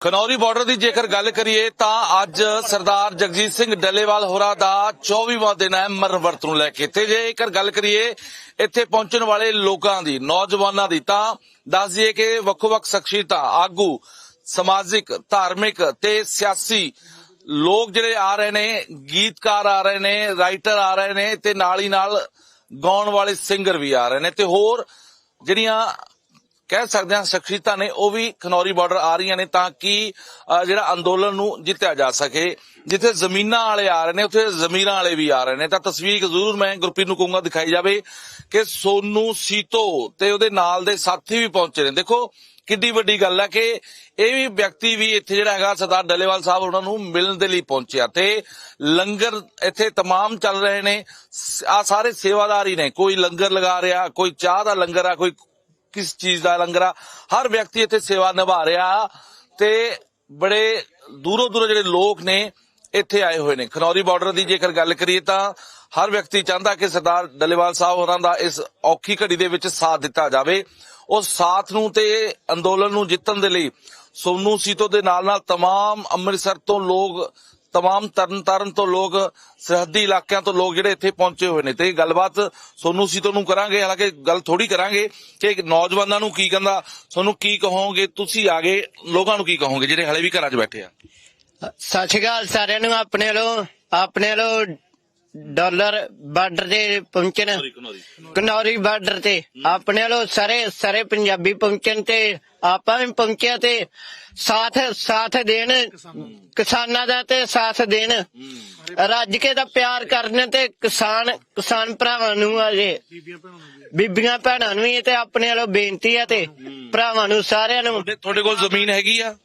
Khanauri border ਦੀ ਜੇਕਰ ਗੱਲ ਕਰੀਏ ਤਾਂ ਅੱਜ ਸਰਦਾਰ ਜਗਜੀਤ ਸਿੰਘ ਡੱਲੇਵਾਲ ਹੋਰਾਂ ਦਾ 24ਵਾਂ ਦਿਨ ਹੈ ਮਰਨ ਵਰਤ ਨੂੰ ਲੈ ਕੇ। ਤੇ ਜੇਕਰ ਗੱਲ ਕਰੀਏ ਇੱਥੇ ਪਹੁੰਚਣ ਵਾਲੇ ਲੋਕਾਂ ਦੀ, ਨੌਜਵਾਨਾਂ ਦੀ, ਤਾਂ ਦੱਸ ਦਈਏ ਕਿ ਵੱਖੋ-ਵੱਖ ਸ਼ਖਸੀਅਤਾਂ, ਆਗੂ, ਸਮਾਜਿਕ, ਧਾਰਮਿਕ ਤੇ ਸਿਆਸੀ ਲੋਕ ਜਿਹੜੇ ਆ ਰਹੇ ਨੇ, ਗੀਤਕਾਰ ਆ ਰਹੇ ਨੇ, ਰਾਈਟਰ ਆ ਰਹੇ ਨੇ ਤੇ ਨਾਲ ਹੀ ਨਾਲ ਗਾਉਣ ਵਾਲੇ ਸਿੰਗਰ ਵੀ ਆ ਰਹੇ ਨੇ। ਤੇ ਹੋਰ ਜਿਹੜੀਆਂ ਕਹਿ ਸਕਦੇ ਹਾਂ ਸ਼ਖਸੀਅਤਾਂ ਨੇ ਉਹ ਵੀ ਖਨੌਰੀ ਬਾਰਡਰ ਆ ਰਹੀਆਂ ਨੇ ਤਾਂ ਕਿ ਅਹ, ਜਿਹੜਾ ਅੰਦੋਲਨ ਨੂੰ ਜਿੱਤਿਆ ਜਾ ਸਕੇ ਜਿੱਥੇ ਜ਼ਮੀਨਾਂ ਵਾਲੇ ਆ ਰਹੇ ਨੇ ਉੱਥੇ ਜ਼ਮੀਰਾਂ ਵਾਲੇ ਵੀ ਆ ਰਹੇ ਨੇ ਤਾਂ ਤਸਵੀਰ ਜ਼ਰੂਰ ਮੈਂ ਗੁਰਪ੍ਰੀਤ ਨੂੰ ਕਹੂੰਗਾ ਦਿਖਾਈ ਜਾਵੇ ਕਿ ਸੋਨੂ ਸੀਤੋ ਤੇ ਉਹਦੇ ਨਾਲ ਦੇ ਸਾਥੀ ਵੀ ਪਹੁੰਚੇ ਨੇ ਦੇਖੋ ਕਿੱਡੀ ਵੱਡੀ ਗੱਲ ਹੈ ਕਿ ਇਹ ਵੀ ਵਿਅਕਤੀ ਵੀ ਇੱਥੇ ਜਿਹੜਾ ਹੈਗਾ ਸਰਦਾਰ ਡੱਲੇਵਾਲ ਸਾਹਿਬ ਉਹਨਾਂ ਨੂੰ ਮਿਲਣ ਦੇ ਲਈ ਪਹੁੰਚਿਆ ਤੇ ਲੰਗਰ ਇੱਥੇ तमाम ਚੱਲ ਰਹੇ ਨੇ ਆ ਸਾਰੇ ਸੇਵਾਦਾਰ ਹੀ ਨੇ ਕੋਈ ਲੰਗਰ ਲਗਾ ਰਿਹਾ ਕੋਈ ਚਾਹ ਦਾ ਲੰਗਰ ਆ ਕੋਈ ਕਿਸ ਚੀਜ਼ ਦਾ ਲੰਗਰ ਆ ਹਰ ਵਿਅਕਤੀ ਇੱਥੇ ਸੇਵਾ ਨਿਭਾ ਰਿਹਾ ਤੇ ਬੜੇ ਦੂਰੋਂ ਦੂਰੋਂ ਜਿਹੜੇ ਲੋਕ ਨੇ ਇੱਥੇ ਆਏ ਹੋਏ ਨੇ ਖਨੌਰੀ ਬਾਰਡਰ ਦੀ ਜੇਕਰ ਗੱਲ ਕਰੀਏ ਤਾਂ ਹਰ ਵਿਅਕਤੀ ਚਾਹੁੰਦਾ ਕਿ ਸਰਦਾਰ ਡੱਲੇਵਾਲ ਸਾਹਿਬ ਹੋਰਾਂ ਦਾ ਇਸ ਔਖੀ ਘੜੀ ਦੇ ਵਿੱਚ ਸਾਥ ਦਿੱਤਾ ਜਾਵੇ ਉਸ ਸਾਥ ਨੂੰ ਤੇ ਅੰਦੋਲਨ ਨੂੰ ਜਿੱਤਣ ਦੇ ਲਈ ਸੋਨੂ ਸੀਤੋ ਦੇ ਨਾਲ ਨਾਲ तमाम ਅੰਮ੍ਰਿਤਸਰ ਤੋਂ ਲੋਕ ਤਮਾਮ ਤਰਨਤਾਰਨ ਤੋਂ ਲੋਕ ਸਰਹੱਦੀ ਇਲਾਕਿਆਂ ਤੋਂ ਲੋਕ ਜਿਹੜੇ ਇੱਥੇ ਪਹੁੰਚੇ ਹੋਏ ਨੇ ਤੇ ਇਹ ਗੱਲਬਾਤ ਸੋਨੂ ਸੀ ਤੋਂ ਕਰਾਂਗੇ ਹਾਲਾਂਕਿ ਗੱਲ ਥੋੜੀ ਕਰਾਂਗੇ ਕਿ ਨੌਜਵਾਨਾਂ ਨੂੰ ਕੀ ਕਹਿੰਦਾ ਤੁਹਾਨੂੰ ਕੀ ਕਹੋਗੇ ਤੁਸੀਂ ਆਗੇ ਲੋਕਾਂ ਨੂੰ ਕੀ ਕਹੋਗੇ ਜਿਹੜੇ ਹਲੇ ਵੀ ਘਰਾਂ 'ਚ ਬੈਠੇ ਆ ਸਤਿ ਸ਼੍ਰੀ ਅਕਾਲ ਸਾਰਿਆਂ ਨੂੰ ਆਪਣੇ ਵੱਲੋਂ ਆਪਣੇ ਵੱਲੋਂ ਡਾਲਰ ਬਾਰਡਰ ਤੇ ਪਹੁੰਚਣ। ਕਨੌਰੀ ਬਾਰਡਰ ਤੇ। ਆਪਣੇ ਵੱਲੋਂ ਸਾਰੇ ਸਾਰੇ ਪੰਜਾਬੀ ਪਹੁੰਚਣ ਤੇ ਆਪਾਂ ਵੀ ਪਹੁੰਚਿਆ ਤੇ ਸਾਥ ਸਾਥ ਦੇਣ। ਕਿਸਾਨਾਂ ਦਾ। ਤੇ ਸਾਥ ਦੇਣ। ਰੱਜ ਕੇ ਦਾ ਪਿਆਰ ਕਰਨ ਤੇ ਕਿਸਾਨ ਕਿਸਾਨ ਭਰਾਵਾਂ ਨੂੰ ਅਜੇ। ਬੀਬੀਆਂ ਭੈਣਾਂ ਨੂੰ ਵੀ। ਤੇ ਆਪਣੇ ਵੱਲੋਂ ਬੇਨਤੀ ਹੈ ਤੇ ਭਰਾਵਾਂ ਨੂੰ ਸਾਰਿਆਂ ਨੂੰ। ਤੁਹਾਡੇ ਕੋਲ ਜ਼ਮੀਨ ਹੈਗੀ ਆ?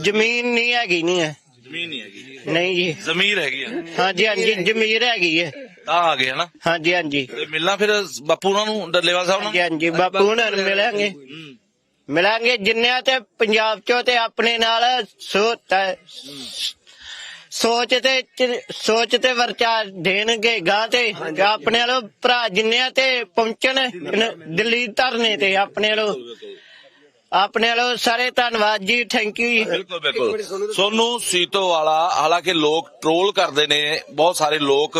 ਜ਼ਮੀਨ ਨਹੀਂ ਹੈਗੀ ਨਹੀਂ ਹੈ। ਜ਼ਮੀਨ ਨਹੀਂ ਹੈਗੀ। ਨਹੀਂ ਜੀ। ਜ਼ਮੀਰ ਹੈਗੀ ਆ। ਹਾਂਜੀ ਹਾਂਜੀ ਜ਼ਮੀਰ ਹੈਗੀ ਹੈ ਤਾਂ ਆ ਗਏ ਹਨਾ। ਹਾਂਜੀ ਹਾਂਜੀ। ਤੇ ਮਿਲਣਾ ਫਿਰ ਬਾਪੂ ਉਹਨਾਂ ਨੂੰ ਡੱਲੇਵਾਲ ਸਾਹਿਬ ਹਾਂਜੀ ਨਾਲ ਹਾਂਜੀ ਬਾਪੂ ਹੁਣਾਂ ਨੂੰ ਮਿਲਾਂਗੇ। ਹੂੰ। ਮਿਲਾਂਗੇ ਜਿੰਨਿਆਂ ਤੇ ਪੰਜਾਬ ਚੋਂ ਤੇ ਆਪਣੇ ਨਾਲ ਸੋਚ ਸੋਚ ਤੇ ਚ- ਸੋਚ ਤੇ ਵਰਚਾ ਦੇਣਗੇ ਗਾਂ ਤੇ। ਤੇ ਆਪਣੇ ਵੱਲੋਂ ਭਰਾ ਜਿੰਨਿਆਂ ਤੇ ਪਹੁੰਚਣ ਨ- ਦਿੱਲੀ ਧਰਨੇ ਤੇ ਆਪਣੇ ਵੱਲੋਂ। ਆਪਣੇ ਵੱਲੋਂ ਸਾਰੇ ਧੰਨਵਾਦ ਜੀ ਥੈਂਕ ਯੂ ਬਿਲਕੁਲ ਬਿਲਕੁਲ। ਸੋਨੂੰ ਸੀਤੋ ਵਾਲਾ, ਹਾਲਾਂਕਿ ਲੋਕ ਟ੍ਰੋਲ ਕਰਦੇ ਨੇ, ਬਹੁਤ ਸਾਰੇ ਲੋਕ,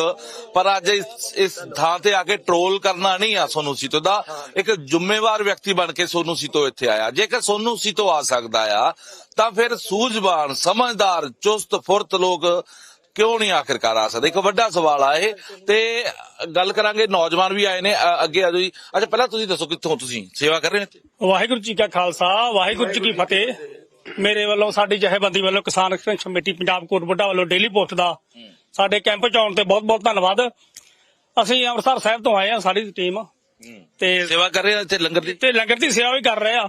ਪਰ ਅੱਜ ਇਸ ਇਸ ਥਾਂ ਤੇ ਆ ਕੇ ਟ੍ਰੋਲ ਕਰਨਾ ਨਹੀਂ ਆ ਸੋਨੂੰ ਸੀਤੋ ਦਾ। ਇੱਕ ਜ਼ਿੰਮੇਵਾਰ ਵਿਅਕਤੀ ਬਣ ਕੇ ਸੋਨੂੰ ਸੀਤੋ ਇੱਥੇ ਆਇਆ। ਜੇਕਰ ਸੋਨੂੰ ਸੀਤੋ ਆ ਸਕਦਾ ਆ, ਤਾਂ ਫਿਰ ਸੂਝਵਾਨ, ਸਮਝਦਾਰ ਚੁਸਤ ਫੁਰਤ ਲੋਕ ਕਿਉਂ ਨਹੀਂ ਆਖਿਰਕਾਰ ਆ ਸਕਦੇ? ਇੱਕ ਵੱਡਾ ਸਵਾਲ ਆ ਇਹ। ਤੇ ਗੱਲ ਕਰਾਂਗੇ ਨੌਜਵਾਨ ਵੀ ਆਏ ਨੇ ਅੱਗੇ ਆ ਜੀ। ਅੱਛਾ ਪਹਿਲਾਂ ਤੁਸੀਂ ਦੱਸੋ ਕਿੱਥੋਂ ਤੁਸੀਂ? ਸੇਵਾ ਕਰ ਰਹੇ ਹੋ? ਵਾਹਿਗੁਰੂ ਜੀ ਕਾ ਖਾਲਸਾ ਵਾਹਿਗੁਰੂ ਜੀ ਕੀ ਫਤਿਹ। ਮੇਰੇ ਵੱਲੋਂ ਸਾਡੀ ਜਥੇਬੰਦੀ ਵੱਲੋਂ ਕਿਸਾਨ ਐਕਸਟੈਂਸ਼ਨ ਕਮੇਟੀ ਪੰਜਾਬ ਕੋਟ ਬੁੱਢਾ ਵੱਲੋਂ ਡੇਲੀ ਪੋਸਟ ਦਾ ਸਾਡੇ ਕੈਂਪ ਚ ਆਉਣ ਤੇ ਬਹੁਤ ਬਹੁਤ ਧੰਨਵਾਦ। ਅਸੀਂ ਅੰਮ੍ਰਿਤਸਰ ਸਾਹਿਬ ਤੋਂ ਆਏ ਆ ਸਾਡੀ ਟੀਮ। ਤੇ ਸੇਵਾ ਕਰ ਰਹੇ ਇੱਥੇ ਲੰਗਰ ਦੀ? ਤੇ ਲੰਗਰ ਦੀ ਸੇਵਾ ਵੀ ਕਰ ਰਹੇ। ਆ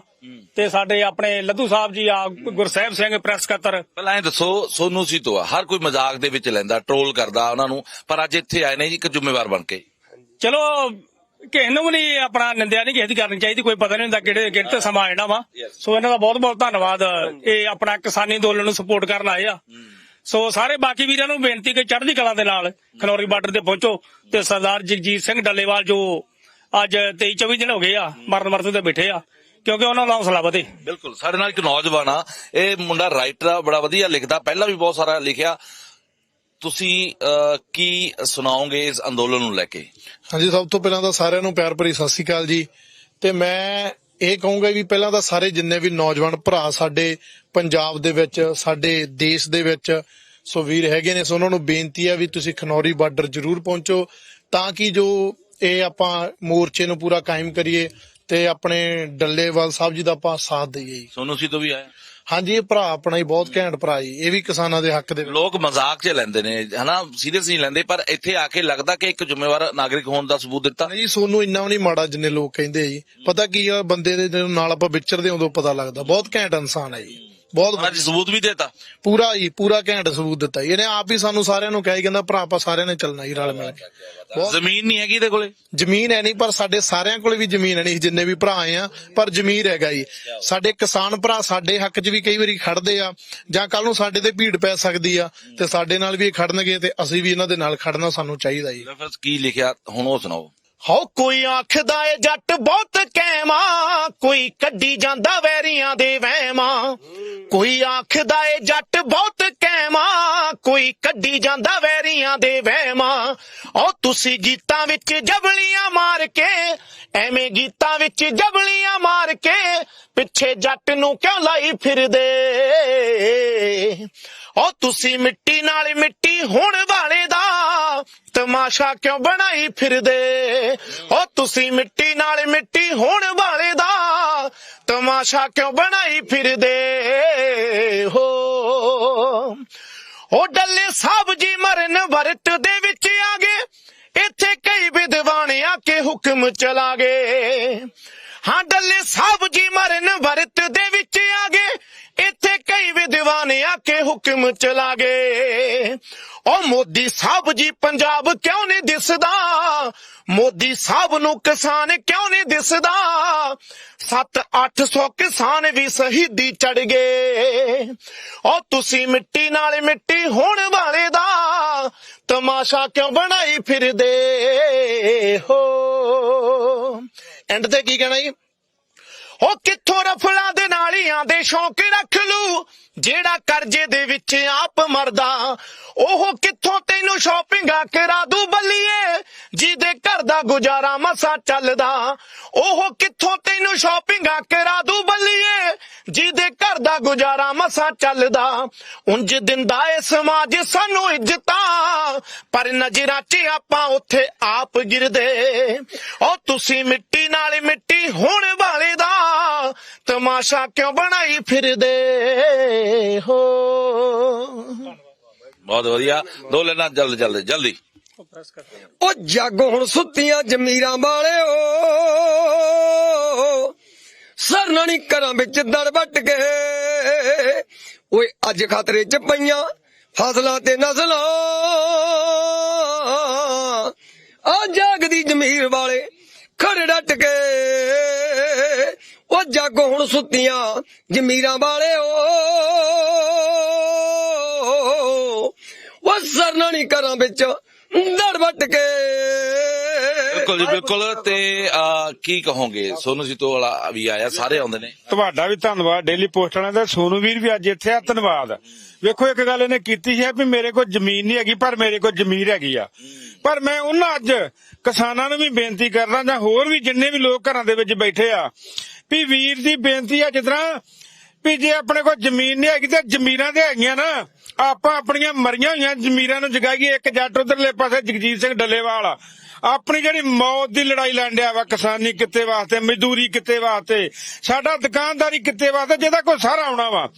ਤੇ ਸਾਡੇ ਆਪਣੇ ਲੱਧੂ ਸਾਹਿਬ ਜੀ ਆ ਗੁਰਸਹਿਬ ਸਿੰਘ ਪ੍ਰੈਸ ਸਕੱਤਰ ਪਹਿਲਾਂ ਇਹ ਦੱਸੋ ਸੋਨੂ ਸੀ ਤੋਂ ਆ ਹਰ ਕੋਈ ਮਜ਼ਾਕ ਦੇ ਵਿੱਚ ਲੈਂਦਾ ਟ੍ਰੋਲ ਕਰਦਾ ਉਹਨਾਂ ਨੂੰ ਪਰ ਅੱਜ ਇੱਥੇ ਆਏ ਨੇ ਜੀ ਇੱਕ ਜ਼ਿੰਮੇਵਾਰ ਬਣ ਕੇ। ਚਲੋ ਕਿਸੇ ਨੂੰ ਵੀ ਨਹੀਂ ਆਪਣਾ ਨਿੰਦਿਆ ਨਹੀਂ ਕਿਸੇ ਦੀ ਕਰਨੀ ਚਾਹੀਦੀ ਕੋਈ ਪਤਾ ਨਹੀਂ ਹੁੰਦਾ ਕਿਹੜੇ ਕਿਹੜੇ ਤੇ ਸਮਾਂ ਆਣਾ ਵਾ। ਸੋ ਇਹਨਾਂ ਦਾ ਬਹੁਤ ਬਹੁਤ ਧੰਨਵਾਦ ਇਹ ਆਪਣਾ ਕਿਸਾਨੀ ਅੰਦੋਲਨ ਨੂੰ ਸਪੋਰਟ ਕਰਨ ਆਏ ਆ। ਸੋ ਸਾਰੇ ਬਾਕੀ ਵੀਰਾਂ ਨੂੰ ਬੇਨਤੀ ਕਿ ਚੜ੍ਹਦੀ ਕਲਾ ਦੇ ਨਾਲ ਖਨੌਰੀ ਬਾਰਡਰ ਤੇ ਪਹੁੰਚੋ ਤੇ ਸਰਦਾਰ ਜਗਜੀਤ ਸਿੰਘ ਡੱਲੇਵਾਲ ਜੋ ਅੱਜ 23 24 ਦਿਨ ਹੋ ਗਏ ਆ ਮਰਨ ਮਰਦ ਤੇ ਬੈਠੇ ਆ ਕਿਉਂਕਿ ਉਹਨਾਂ ਦਾ ਹੌਸਲਾ ਵਧੇ। ਬਿਲਕੁਲ ਸਾਡੇ ਨਾਲ ਇੱਕ ਨੌਜਵਾਨ ਆ ਇਹ ਮੁੰਡਾ ਰਾਈਟਰ ਆ ਬੜਾ ਵਧੀਆ ਲਿਖਦਾ ਪਹਿਲਾਂ ਵੀ ਬਹੁਤ ਸਾਰਾ ਲਿਖਿਆ। ਤੁਸੀਂ ਕੀ ਸੁਣਾਓਗੇ ਇਸ ਅੰਦੋਲਨ ਨੂੰ ਲੈ ਕੇ? ਹਾਂਜੀ ਸਭ ਤੋਂ ਪਹਿਲਾਂ ਤਾਂ ਸਾਰਿਆਂ ਨੂੰ ਪਿਆਰ ਭਰੀ ਸਤਿ ਸ਼੍ਰੀ ਅਕਾਲ ਜੀ। ਤੇ ਮੈਂ ਇਹ ਕਹੂੰਗਾ ਵੀ ਪਹਿਲਾਂ ਤਾਂ ਸਾਰੇ ਜਿੰਨੇ ਵੀ ਨੌਜਵਾਨ ਭਰਾ ਸਾਡੇ ਪੰਜਾਬ ਦੇ ਵਿੱਚ ਸਾਡੇ ਦੇਸ਼ ਦੇ ਵਿੱਚ ਸੋ ਵੀਰ ਹੈਗੇ ਨੇ ਸੋ ਉਹਨਾਂ ਨੂੰ ਬੇਨਤੀ ਹੈ ਵੀ ਤੁਸੀਂ ਖਨੌਰੀ ਬਾਰਡਰ ਜ਼ਰੂਰ ਪਹੁੰਚੋ ਤਾਂ ਕਿ ਜੋ ਇਹ ਆਪਾਂ ਮੋਰਚੇ ਨੂੰ ਪੂਰਾ ਕਾਇਮ ਕਰੀਏ ਤੇ ਆਪਣੇ ਡੱਲੇਵਾਲ ਸਾਹਿਬ ਜੀ ਦਾ ਆਪਾਂ ਸਾਥ ਦਈਏ ਸੋਨੂ ਸੀ ਤੋਂ ਵੀ ਆਇਆ ਹਾਂਜੀ ਇਹ ਭਰਾ ਆਪਣਾ ਹੀ ਬਹੁਤ ਘੈਂਟ ਭਰਾ ਜੀ। ਇਹ ਵੀ ਕਿਸਾਨਾਂ ਦੇ ਹੱਕ ਦੇ ਲੋਕ ਮਜ਼ਾਕ 'ਚ ਲੈਂਦੇ ਨੇ ਹਨਾ? ਸੀਰੀਅਸ ਨਹੀਂ ਲੈਂਦੇ ਪਰ ਇੱਥੇ ਆ ਕੇ ਲੱਗਦਾ ਕਿ ਇੱਕ ਜ਼ਿੰਮੇਵਾਰ ਨਾਗਰਿਕ ਹੋਣ ਦਾ ਸਬੂਤ ਦਿੱਤਾ। ਨਹੀਂ ਸੋਨੂੰ ਇੰਨਾ ਵੀ ਨਹੀਂ ਮਾੜਾ ਜਿੰਨੇ ਲੋਕ ਕਹਿੰਦੇ ਜੀ। ਪਤਾ ਕੀ ਆ ਬੰਦੇ ਦੇ ਨਾਲ ਆਪਾਂ ਵਿਚਰਦੇ ਹਾਂ ਉਦੋਂ ਪਤਾ ਲੱਗਦਾ। ਬਹੁਤ ਘੈਂਟ ਇਨਸਾਨ ਹੈ ਜੀ। ਬਹੁਤ ਅੱਜ ਸਬੂਤ ਵੀ ਦੇਤਾ। ਪੂਰਾ ਜੀ ਪੂਰਾ ਘੈਂਟ ਸਬੂਤ ਦਿੱਤਾ ਜੀ। ਇਹਨੇ ਆਪ ਹੀ ਸਾਨੂੰ ਸਾਰਿਆਂ ਨੂੰ ਕਿਹਾ ਜੀ ਕਹਿੰਦਾ ਭਰਾ ਆਪਾਂ ਸਾਰਿਆਂ ਨੇ ਚੱਲਣਾ ਜੀ ਰਲ ਮਿਲ ਕੇ। ਬਹੁਤ ਜ਼ਮੀਨ ਨਹੀਂ ਹੈਗੀ ਇਹਦੇ ਕੋਲੇ? ਜ਼ਮੀਨ ਹੈ ਨਹੀਂ ਪਰ ਸਾਡੇ ਸਾਰਿਆਂ ਕੋਲ ਵੀ ਜ਼ਮੀਨ ਹੈ ਨਹੀਂ ਜਿੰਨੇ ਵੀ ਭਰਾ ਆਏ ਆ ਪਰ ਜ਼ਮੀਰ ਹੈਗਾ ਜੀ। ਸਾਡੇ ਕਿਸਾਨ ਭਰਾ ਸਾਡੇ ਹੱਕ 'ਚ ਵੀ ਕਈ ਵਾਰੀ ਖੜਦੇ ਆ ਜਾਂ ਕੱਲ ਨੂੰ ਸਾਡੇ ਤੇ ਭੀੜ ਪੈ ਸਕਦੀ ਆ ਤੇ ਸਾਡੇ ਨਾਲ ਵੀ ਇਹ ਖੜਨਗੇ ਤੇ ਅਸੀਂ ਵੀ ਇਹਨਾਂ ਦੇ ਨਾਲ ਖੜਨਾ ਸਾਨੂੰ ਚਾਹੀਦਾ ਜੀ। ਫਿਰ ਕੀ ਲਿਖਿਆ ਹੁਣ ਉਹ ਸੁਣਾਓ। ਹੋ ਕੋਈ ਆਖਦਾ ਏ ਜੱਟ ਬਹੁਤ ਕੈਮਾ ਕੋਈ ਕੱਢੀ ਜਾਂਦਾ ਵੈਰੀਆਂ ਦੇ ਵਹਿਮਾਂ ਕੋਈ ਆਖਦਾ ਏ ਜੱਟ ਬਹੁਤ ਕੈਮਾ ਕੋਈ ਕੱਢੀ ਜਾਂਦਾ ਵੈਰੀਆਂ ਦੇ ਵਹਿਮਾਂ ਉਹ ਤੁਸੀਂ ਗੀਤਾਂ ਵਿੱਚ ਜਬਲੀਆਂ ਮਾਰ ਕੇ, ਐਵੇਂ ਗੀਤਾਂ ਵਿੱਚ ਜਬਲੀਆਂ ਮਾਰ ਕੇ, ਪਿੱਛੇ ਜੱਟ ਨੂੰ ਕਿਉਂ ਲਾਈ ਫਿਰਦੇ? ਓ ਤੁਸੀਂ ਮਿੱਟੀ ਨਾਲ ਮਿੱਟੀ ਹੋਣ ਵਾਲੇ ਦਾ। ਤਮਾਸ਼ਾ ਕਿਉਂ ਬਣਾਈ ਫਿਰਦੇ? ਓ ਤੁਸੀਂ ਮਿੱਟੀ ਨਾਲ ਮਿੱਟੀ ਹੋਣ ਵਾਲੇ ਦਾ। ਤਮਾਸ਼ਾ ਕਿਉਂ ਬਣਾਈ ਫਿਰਦੇ? ਹੋ। ਉਹ ਡੱਲੇ ਸਾਹਿਬ ਜੀ ਮਰਨ ਵਰਤ ਦੇ ਵਿੱਚ ਆ ਗਏ। ਇੱਥੇ ਕਈ ਵਿਦਵਾਨ ਆ ਕੇ ਹੁਕਮ ਚਲਾ ਗਏ। ਹਾਂ, ਡੱਲੇ ਸਾਹਿਬ ਜੀ ਮਰਨ ਵਰਤ ਦੇ ਵਿੱਚ ਆ ਗਏ। ਇੱਥੇ ਕਈ ਵਿਦਵਾਨ ਆ ਕੇ ਹੁਕਮ ਚਲਾ ਗਏ ਉਹ ਮੋਦੀ ਸਾਹਿਬ ਜੀ ਪੰਜਾਬ ਕਿਉਂ ਨਹੀਂ ਦਿਸਦਾ? ਮੋਦੀ ਸਾਹਿਬ ਨੂੰ ਕਿਸਾਨ ਕਿਉਂ ਨਹੀਂ ਦਿਸਦਾ? 7-800 ਕਿਸਾਨ ਵੀ ਸ਼ਹੀਦੀ ਚੜ ਗਏ। ਉਹ ਤੁਸੀਂ ਮਿੱਟੀ ਨਾਲ ਮਿੱਟੀ ਹੋਣ ਵਾਲੇ ਦਾ ਤਮਾਸ਼ਾ ਕਿਉਂ ਬਣਾਈ ਫਿਰਦੇ ਹੋ? ਐਂਡ ਤੇ ਕੀ ਕਹਿਣਾ ਜੀ? ਉਹ ਕਿੱਥੋਂ ਰਫਲਾਂ ਦੇ ਨਾਲੀਆਂ ਦੇ ਸ਼ੌਂਕ ਰੱਖ ਲੂ? ਜਿਹੜਾ ਕਰਜ਼ੇ ਦੇ ਵਿੱਚ ਆਪ ਮਰਦਾ, ਉਹ ਕਿੱਥੋਂ ਤੈਨੂੰ ਸ਼ਾਪਿੰਗਾਂ ਕਰਾ ਦੂ ਬੱਲੀਏ? ਜਿਹਦੇ ਘਰ ਦਾ ਗੁਜ਼ਾਰਾ ਮਸਾ ਚੱਲਦਾ, ਉਹ ਕਿੱਥੋਂ ਤੈਨੂੰ ਸ਼ਾਪਿੰਗਾਂ ਕਰਾ ਦੂ ਬੱਲੀਏ? ਜਿਹਦੇ ਘਰ ਦਾ ਗੁਜ਼ਾਰਾ ਮਸਾ ਚੱਲਦਾ। ਉਂਝ ਦਿੰਦਾ ਏ ਸਮਾਜ ਸਾਨੂੰ ਇੱਜ਼ਤਾਂ। ਪਰ ਨਜ਼ਰਾਂ 'ਚ ਆਪਾਂ ਉੱਥੇ ਆਪ ਗਿਰਦੇ। ਉਹ ਤੁਸੀਂ ਮਿੱਟੀ ਨਾਲ ਮਿੱਟੀ ਹੋਣ ਵਾਲੇ ਦਾ। ਤਮਾਸ਼ਾ ਕਿਉਂ ਬਣਾਈ ਫਿਰਦੇ ਹੋ? ਬਹੁਤ ਵਧੀਆ। ਦੋ ਲੈਣਾ ਜਲਦੀ ਜਲਦੀ ਜਲਦੀ। ਉਹ ਜੱਗ ਹੁਣ ਸੁੱਤੀਆਂ ਜ਼ਮੀਰਾਂ ਵਾਲਿਓ। ਸਰਨਾ ਨੀ ਘਰਾਂ ਵਿੱਚ ਦੜ ਵੱਟ ਕੇ ਓਏ, ਅੱਜ ਖਤਰੇ ਚ ਪਈਆਂ ਫਸਲਾਂ ਤੇ ਨਸਲਾਂ। ਆ ਜਾਗਦੀ ਜ਼ਮੀਰ ਵਾਲੇ ਖੜ ਡਟ ਕੇ ਉਹ ਜੱਗ ਹੁਣ ਸੁੱਤੀਆਂ ਜ਼ਮੀਰਾਂ ਵਾਲਿਓ ਉਹ ਸਰਨਾ ਨੀ ਘਰਾਂ ਵਿੱਚ ਦੜ ਵੱਟ ਕੇ ਬਿਲਕੁਲ ਜੀ ਬਿਲਕੁਲ ਤੇ ਅਹ, ਕੀ ਕਹੋਗੇ? ਸੋਨੂ ਸੀਤੋ ਵਾਲਾ ਵੀ ਆਇਆ ਸਾਰੇ ਆਉਂਦੇ ਨੇ। ਤੁਹਾਡਾ ਵੀ ਧੰਨਵਾਦ ਡੇਲੀ ਪੋਸਟ ਵਾਲਿਆਂ ਦਾ ਸੋਨੂ ਵੀਰ ਵੀ ਅੱਜ ਇੱਥੇ ਆ ਧੰਨਵਾਦ। ਵੇਖੋ ਇੱਕ ਗੱਲ ਇਹਨੇ ਕੀਤੀ ਹੈ ਵੀ ਮੇਰੇ ਕੋਲ ਜ਼ਮੀਨ ਨਹੀਂ ਹੈਗੀ ਪਰ ਮੇਰੇ ਕੋਲ ਜ਼ਮੀਰ ਹੈਗੀ ਆ। ਪਰ ਮੈਂ ਉਹਨਾਂ ਅੱਜ ਕਿਸਾਨਾਂ ਨੂੰ ਵੀ ਬੇਨਤੀ ਕਰਦਾ ਜਾਂ ਹੋਰ ਵੀ ਜਿੰਨੇ ਵੀ ਲੋਕ ਘਰਾਂ ਦੇ ਵਿੱਚ ਬੈਠੇ ਆ ਵੀ ਵੀਰ ਦੀ ਬੇਨਤੀ ਆ ਜਿੱਦਾਂ ਵੀ ਜੇ ਆਪਣੇ ਕੋਲ ਜ਼ਮੀਨ ਨਹੀਂ ਹੈਗੀ ਤੇ ਜ਼ਮੀਰਾਂ ਤੇ ਹੈਗੀਆਂ ਨਾ ਆਪਾਂ ਆਪਣੀਆਂ ਮਰੀਆਂ ਹੋਈਆਂ ਜ਼ਮੀਰਾਂ ਨੂੰ ਜਗਾਈਏ ਇੱਕ ਜੱਟ ਉਧਰਲੇ ਪਾਸੇ ਜਗਜੀਤ ਸਿੰਘ ਡੱਲੇਵਾਲ ਆਪਣੀ ਜਿਹੜੀ ਮੌਤ ਦੀ ਲੜਾਈ ਲੜਿਆ ਵਾ ਕਿਸਾਨੀ ਕਿੱਤੇ ਵਾਸਤੇ ਮਜ਼ਦੂਰੀ ਕਿੱਤੇ ਵਾਸਤੇ ਸਾਡਾ ਦੁਕਾਨਦਾਰੀ ਕਿੱਤੇ ਵਾਸਤੇ ਜਿਹਦਾ ਕੋਈ ਸਾਰਾ ਆਉਣਾ ਵਾ।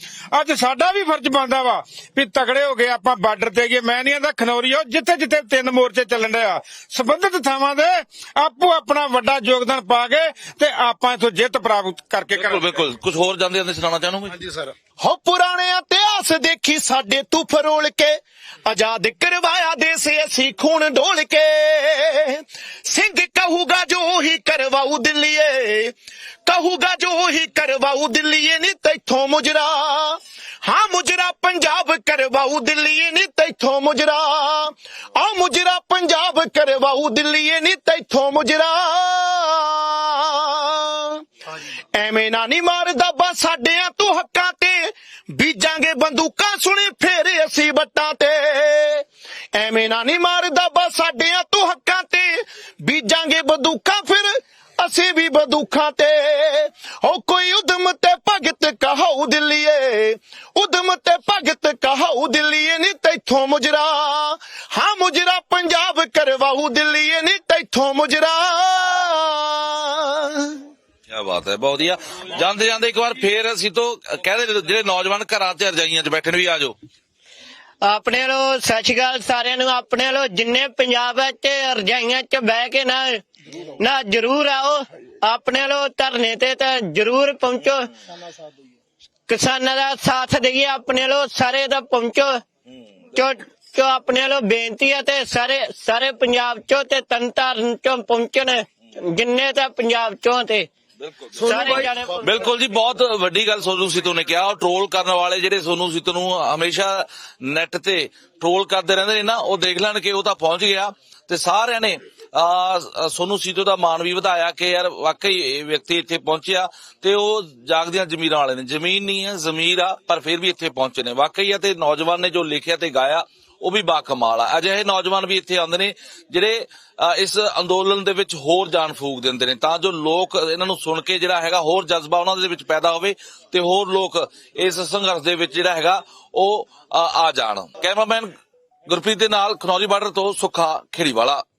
ਅੱਜ ਸਾਡਾ ਵੀ ਫਰਜ਼ ਬਣਦਾ ਵਾ ਵੀ ਤਗੜੇ ਹੋ ਗਏ ਆਪਾਂ ਬਾਰਡਰ ਤੇ ਗਏ ਮੈਂ ਨਹੀਂ ਆਂਦਾ ਖਨੌਰੀ ਉਹ ਜਿੱਥੇ ਜਿੱਥੇ ਤਿੰਨ ਮੋਰਚੇ ਚੱਲਣ ਡਿਆ ਸੰਬੰਧਿਤ ਥਾਵਾਂ ਦੇ ਆਪੋ ਆਪਣਾ ਵੱਡਾ ਯੋਗਦਾਨ ਪਾ ਕੇ ਤੇ ਆਪਾਂ ਇਥੋਂ ਜਿੱਤ ਪ੍ਰਾਪਤ ਕਰਕੇ ਬਿਲਕੁਲ ਕਰਾਂਗੇ। ਬਿਲਕੁਲ। ਕੁਝ ਹੋਰ ਜਾਂਦੇ ਜਾਂਦੇ ਸੁਣਾਉਣਾ ਚਾਹੋਗੇ? ਹਾਂਜੀ ਸਰ। ਹੋ ਪੁਰਾਣੇ ਇਤਿਹਾਸ ਦੇਖੀ ਸਾਡੇ ਤੂੰ ਫਰੋਲ ਕੇ ਆਜ਼ਾਦ ਕਰਵਾਇਆ ਦੇਸ ਅਸੀਂ ਖੂਨ ਢੋਲ ਕੇ। ਸਿੰਘ ਕਹੂਗਾ ਜੋ ਹੀ ਕਰਵਾਉ ਦਿੱਲੀਏ, ਕਹੂਗਾ ਜੋ ਹੀ ਕਰਵਾਉ ਦਿੱਲੀਏ ਨਹੀਂ ਤੈਥੋਂ ਮੁਜਰਾ। ਹਾਂ ਮੁਜਰਾ ਪੰਜਾਬ ਕਰਵਾਉ ਦਿੱਲੀਏ ਨਹੀਂ ਤੈਥੋਂ ਮੁਜਰਾ। ਆ ਮੁਜਰਾ ਪੰਜਾਬ ਕਰਵਾਉ ਦਿੱਲੀਏ ਨਹੀਂ ਤੈਥੋਂ ਮੁਜਰਾ। ਐਵੇਂ ਨਾ ਨਹੀਂ ਮਾਰਦਾ ਬਾ ਸਾਡਿਆਂ ਤੂੰ ਹੱਕਾਂ ਤੇ, ਬੀਜਾਂਗੇ ਬੰਦੂਕਾਂ ਸੁਣੀ ਫੇਰ ਅਸੀਂ ਬੱਟਾਂ ਤੇ। ਐਵੇਂ ਨਾ ਨਹੀਂ ਮਾਰਦਾ ਬਾ ਸਾਡਿਆਂ ਤੂੰ ਬੀਜਾਂਗੇ ਬੰਦੂਕਾਂ ਫਿਰ, ਅਸੀਂ ਵੀ ਬੰਦੂਕਾਂ ਤੇ। ਹੋ ਕੋਈ ਉਦਮ ਤੇ ਭਗਤ ਕਹਾਉ ਦਿੱਲੀਏ, ਉਦਮ ਤੇ ਭਗਤ ਕਹਾਉ ਦਿੱਲੀਏ ਨਹੀਂ ਤੈਥੋਂ ਮੁਜਰਾ। ਹਾਂ, ਮੁਜਰਾ ਪੰਜਾਬ ਕਰਵਾਉ ਦਿੱਲੀਏ ਨਹੀਂ ਤੈਥੋਂ ਮੁਜਰਾ। ਕੀ ਬਾਤ ਹੈ, ਬਹੁਤ ਵਧੀਆ। ਜਾਂਦੇ ਜਾਂਦੇ ਇੱਕ ਵਾਰ ਫੇਰ ਅਸੀਂ ਤੋਂ ਕਹਦੇ ਜਿਹੜੇ ਨੌਜਵਾਨ ਘਰਾਂ ਤੇ ਰਜਾਈਆਂ 'ਚ ਬੈਠੇ ਨੇ ਵੀ ਆ ਜਾਓ। ਆਪਣੇ ਲੋ ਸਤਿ ਸ਼੍ਰੀ ਅਕਾਲ ਸਾਰਿਆਂ ਨੂੰ, ਆਪਣੇ ਲੋ ਜਿੰਨੇ ਪੰਜਾਬ ਵਿੱਚ ਰਜਾਈਆਂ 'ਚ ਬਹਿ ਕੇ ਨਾ ਨਾ ਜਰੂਰ ਆਓ। ਆਪਣੇ ਲੋ ਧਰਨੇ ਤੇ ਤਾਂ ਜਰੂਰ ਪਹੁੰਚੋ। ਕਿਸਾਨਾਂ ਦਾ ਸਾਥ ਦੇਈਏ, ਆਪਣੇ ਲੋ ਸਾਰੇ ਦਾ ਪਹੁੰਚੋ। ਚੋ ਚੋ ਆਪਣੇ ਲੋ ਬੇਨਤੀ ਹੈ ਤੇ ਸਾਰੇ ਸਾਰੇ ਪੰਜਾਬ ਚੋਂ ਤੇ ਤਨਤਾਰਨ ਚੋਂ ਪਹੁੰਚਣ, ਜਿੰਨੇ ਤਾਂ ਪੰਜਾਬ ਚੋਂ ਤੇ। ਜਾਣੇ ਬਿਲਕੁਲ ਜੀ ਬਹੁਤ ਵੱਡੀ ਗੱਲ ਸੋਨੂ ਸੀਤੋ ਨੇ ਕਿਹਾ। ਉਹ ਟ੍ਰੋਲ ਕਰਨ ਵਾਲੇ ਜਿਹੜੇ ਸੋਨੂ ਸੀਤੋ ਨੂੰ ਹਮੇਸ਼ਾ ਨੈਟ ਤੇ ਟ੍ਰੋਲ ਕਰਦੇ ਰਹਿੰਦੇ ਨੇ ਨਾ ਉਹ ਦੇਖ ਲੈਣ ਕਿ ਉਹ ਤਾਂ ਪਹੁੰਚ ਗਿਆ। ਤੇ ਸਾਰਿਆਂ ਨੇ ਆ ਸੋਨੂ ਸੀਤੋ ਦਾ ਮਾਣ ਵੀ ਵਧਾਇਆ ਕਿ ਯਾਰ ਵਾਕਈ ਇਹ ਵਿਅਕਤੀ ਇੱਥੇ ਪਹੁੰਚਿਆ ਤੇ ਉਹ ਜਾਗਦੀਆਂ ਜ਼ਮੀਰਾਂ ਵਾਲੇ ਨੇ। ਜ਼ਮੀਨ ਨਹੀਂ ਹੈ ਜ਼ਮੀਰ ਆ ਪਰ ਫਿਰ ਵੀ ਇੱਥੇ ਪਹੁੰਚੇ ਨੇ। ਵਾਕਈ ਆ ਤੇ ਨੌਜਵਾਨ ਨੇ ਜੋ ਲਿਖਿਆ ਤੇ ਗਾਇਆ ਉਹ ਵੀ ਬਾਕਮਾਲ ਆ। ਅਜਿਹੇ ਨੌਜਵਾਨ ਵੀ ਇੱਥੇ ਆਉਂਦੇ ਨੇ, ਜਿਹੜੇ ਇਸ ਅੰਦੋਲਨ ਦੇ ਵਿੱਚ ਹੋਰ ਜਾਨ ਫੂਕ ਦਿੰਦੇ ਨੇ। ਤਾਂ ਜੋ ਲੋਕ ਇਹਨਾਂ ਨੂੰ ਸੁਣ ਕੇ ਜਿਹੜਾ ਹੈਗਾ ਹੋਰ ਜਜ਼ਬਾ ਉਹਨਾਂ ਦੇ ਵਿੱਚ ਪੈਦਾ ਹੋਵੇ ਤੇ ਹੋਰ ਲੋਕ ਇਸ ਸੰਘਰਸ਼ ਦੇ ਵਿੱਚ ਜਿਹੜਾ ਹੈਗਾ ਉਹ ਆ ਜਾਣ। ਕੈਮਰਾਮੈਨ ਗੁਰਪ੍ਰੀਤ ਦੇ ਨਾਲ ਖਨੌਰੀ ਬਾਰਡਰ ਤੋਂ ਸੁੱਖਾ ਖੇੜੀਵਾਲਾ।